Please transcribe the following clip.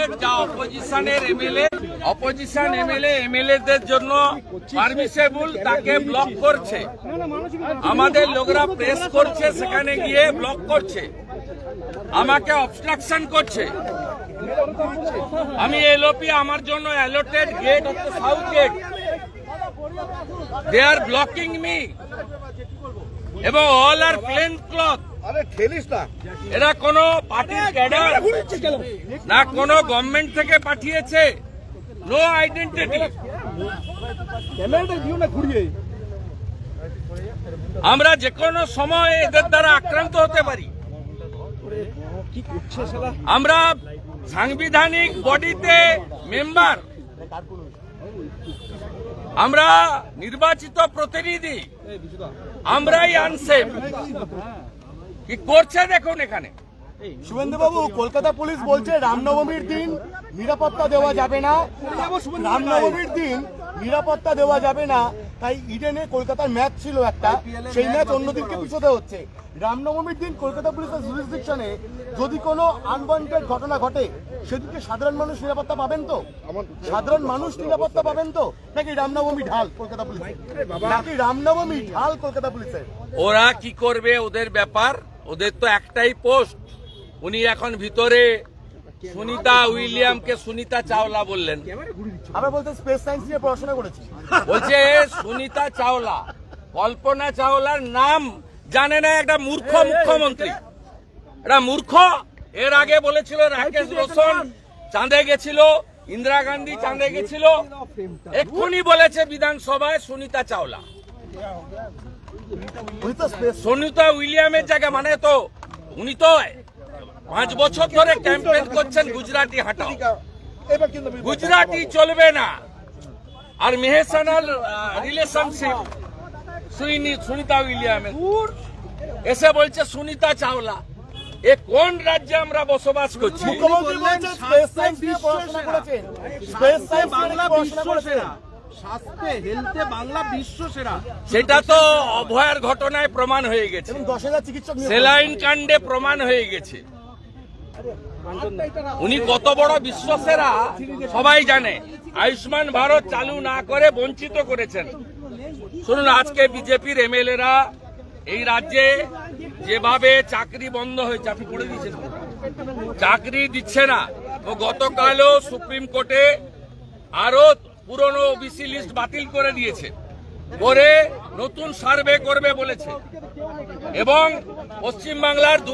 Candidate যা opposition জন্য তাকে ব্লক করছে। আমাদের লোকরা প্রেস করছে, সেখানে গিয়ে ব্লক করছে। আমাকে অবস্ট্রাকশন করছে। আমি এলওপি আমার জন্য allotted gate south gate they are blocking me এবং অল আর প্লেন ক্লথ আরে না। এরা কোন পার্টির ক্যাডার না কোন গভর্নমেন্ট থেকে পাঠিয়েছে। নো আইডেন্টিটি আমরা যে কোনো সময় এদের দ্বারা আক্রান্ত হতে পারি। আমরা সাংবিধানিক বডিতে মেম্বার আমরা নির্বাচিত প্রতিনিধি। আমরাই আনসেফ কি করছে দেখুন এখানে? শুভেন্দুবাবু কলকাতা পুলিশ বলছে রামনবমীর দিন নিরাপত্তা দেওয়া যাবে না। রামনবমীর দিন নিরাপত্তা দেওয়া যাবে না। তাই ইডেনে কলকাতার ম্যাচ ছিল একটা। সেই ম্যাচ অন্যদিনকে পিছোতে হচ্ছে। রামনবমীর দিন কলকাতা পুলিশের জুরিসডিকশনে যদি কোনো আনওয়ান্টেড ঘটনা ঘটে সেদিকে সাধারণ মানুষ নিরাপত্তা পাবেন তো? সাধারণ মানুষ নিরাপত্তা পাবেন তো? নাকি রামনবমী ঢাল কলকাতা পুলিশের? নাকি রামনবমী ঢাল কলকাতা পুলিশের? ওরা কি করবে ওদের ব্যাপার? ওদের তো একটাই পোস্ট। উনি এখন ভিতরে সুনিতা উইলিয়ামকে সুনিতা চাওলা বললেন। আমরা বলতে স্পেস সায়েন্স নিয়ে পড়াশোনা করেছি। বলছে সুনিতা চাওলা কল্পনা চাওলার নাম জানে না একটা মূর্খ মুখ্যমন্ত্রী। এটা মূর্খ এর আগে বলেছিল রাকেশ রোশন চাঁদে গেছিল ইন্দিরা গান্ধী চাঁদে গেছিল। এক্ষুনি বলেছে বিধানসভায় সুনিতা চাওলা। সুনিতা উইলিয়ামের জায়গা মানে তো উনি তো পাঁচ বছর ধরে ক্যাম্পেইন করছেন গুজরাটি হাঁটাও। এবার কিন্তু গুজরাটি চলবে না। আর মেহেসানাল রিলেশনশিপ সুনিতা উইলিয়ামের। এসে বলছে সুনিতা চাওলা এ কোন রাজ্যে আমরা বসবাস করছি? মুখ্যমন্ত্রী বলছেন স্পেস সায়েন্স নিয়ে পড়াশোনা করেছেন। স্পেস সায়েন্স বাংলা পড়াশোনা করেছেন। সেটা তো অভয়ার ঘটনায় প্রমাণ হয়ে গেছে। সেলাইন কাণ্ডে প্রমাণ হয়ে গেছে। উনি কত বড় বিশ্বসেরা সবাই জানে। আয়ুষ্মান ভারত চালু না করে বঞ্চিত করেছেন। শুনুন আজকে বিজেপির এমএলএরা এই রাজ্যে যেভাবে চাকরি বন্ধ হয়েছে আপনি পড়ে দিয়েছেন। চাকরি দিচ্ছে না। তো গতকালও সুপ্রিম কোর্টে আরও পুরনো ওবিসি লিস্ট বাতিল করে দিয়েছে। করে নতুন সার্ভে করবে বলেছে। এবং পশ্চিমবাংলার দু